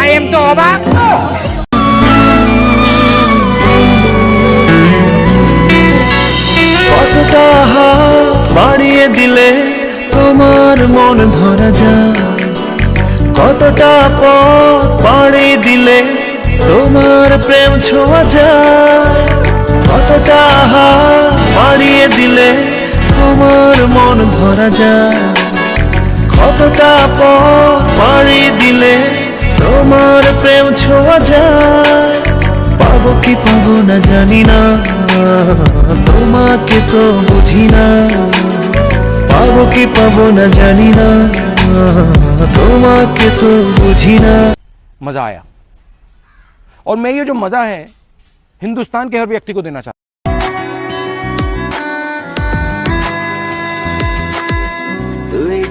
I am তো অবাক কতটা বাড়িয়ে দিলে তোমার মন ধরা যায়। কতটা পথ বাড়িয়ে দিলে তোমার প্রেম ছোঁয়া যায়। কতটা হাত বাড়িয়ে দিলে তোমার মন ধরা যায়। কতটা পথ বাড়িয়ে দিলে তোমার প্রেম ছোঁয়া যায় পাবো কি পাবো না জানি না তোমাকে তো বুঝি না পাবো কি পাবো না জানি না তোমাকে তো বুঝি না मजा आया और मैं ये जो मजा है हिंदुस्तान के हर व्यक्ति को देना चाहता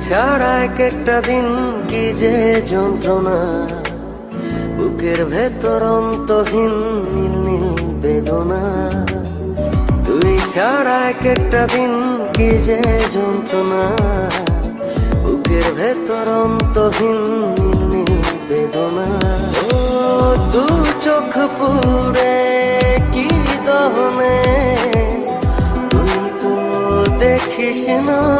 ছাড়া এক একটা দিন কি যে যন্ত্রণা। বুকের ভেতর অন্তহীন নীল নীল বেদনা। তুই ছাড়া এক একটা দিন কি যে যন্ত্রণা। বুকের ভেতর অন্তহীন নীল নীল বেদনা। ও, দু চোখ পুরে কি দহনে। তুই তো দেখিস না।